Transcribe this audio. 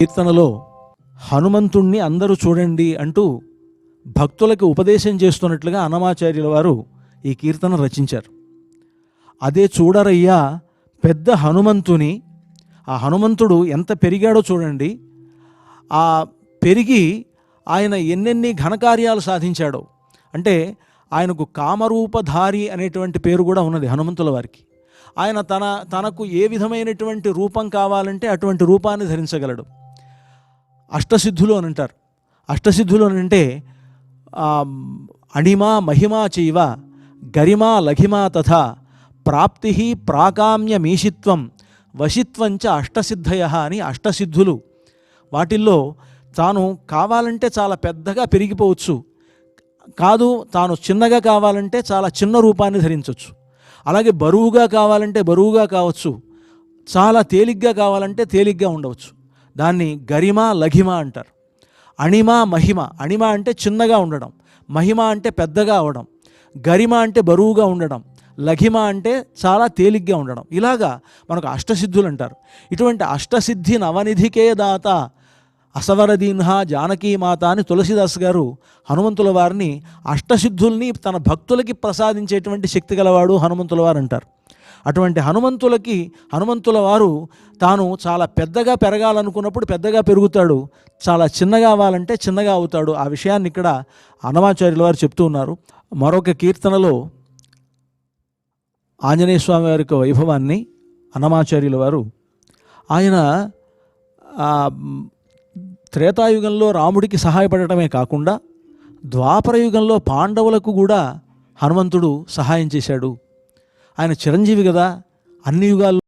కీర్తనలో హనుమంతుణ్ణి అందరూ చూడండి అంటూ భక్తులకు ఉపదేశం చేస్తున్నట్లుగా అన్నమాచార్యుల వారు ఈ కీర్తన రచించారు. అదే చూడరయ్యా పెద్ద హనుమంతుని ఆ హనుమంతుడు ఎంత పెరిగాడో చూడండి. ఆ పెరిగి ఆయన ఎన్నెన్ని ఘనకార్యాలు సాధించాడో. అంటే ఆయనకు కామరూపధారి అనేటువంటి పేరు కూడా ఉన్నది హనుమంతుల వారికి. ఆయన తన తనకు ఏ విధమైనటువంటి రూపం కావాలంటే అటువంటి రూపాన్ని ధరించగలడు. అష్టసిద్ధులు అని అంటారు. అష్టసిద్ధులు అని అంటే అణిమా మహిమా చైవ గరిమా లఘిమా తథా ప్రాప్తి ప్రాకామ్య మీషిత్వం వశిత్వంచ అష్టసిద్ధయ అని అష్టసిద్ధులు. వాటిల్లో తాను కావాలంటే చాలా పెద్దగా పెరిగిపోవచ్చు. కాదు తాను చిన్నగా కావాలంటే చాలా చిన్న రూపాన్ని ధరించవచ్చు అలాగే బరువుగా కావాలంటే బరువుగా కావచ్చు. చాలా తేలిగ్గా కావాలంటే తేలిగ్గా ఉండవచ్చు. దాన్ని గరిమ లఘిమ అంటారు. అణిమ మహిమ. అణిమ అంటే చిన్నగా ఉండడం. మహిమ అంటే పెద్దగా అవడం. గరిమ అంటే బరువుగా ఉండడం. లఘిమ అంటే చాలా తేలిగ్గా ఉండడం. ఇలాగా మనకు అష్టసిద్ధులు అంటారు. ఇటువంటి అష్టసిద్ధి నవనిధికే దాత అసవరదీన్హ జానకీమాత అని తులసిదాస్ గారు హనుమంతుల వారిని అష్టసిద్ధుల్ని తన భక్తులకి ప్రసాదించేటువంటి శక్తి గలవాడు హనుమంతుల వారు అంటారు. అటువంటి హనుమంతులకి హనుమంతుల వారు తాను చాలా పెద్దగా పెరగాలనుకున్నప్పుడు పెద్దగా పెరుగుతాడు. చాలా చిన్నగా అవ్వాలంటే చిన్నగా అవుతాడు. ఆ విషయాన్ని ఇక్కడ అన్నమాచార్యుల వారు చెప్తూ ఉన్నారు. మరొక కీర్తనలో ఆంజనేయ స్వామి వారి యొక్క వైభవాన్ని అన్నమాచార్యుల వారు ఆయన త్రేతాయుగంలో రాముడికి సహాయపడటమే కాకుండా ద్వాపరయుగంలో పాండవులకు కూడా హనుమంతుడు సహాయం చేశాడు. ఆయన చిరంజీవి కదా. అన్ని యుగాల్లో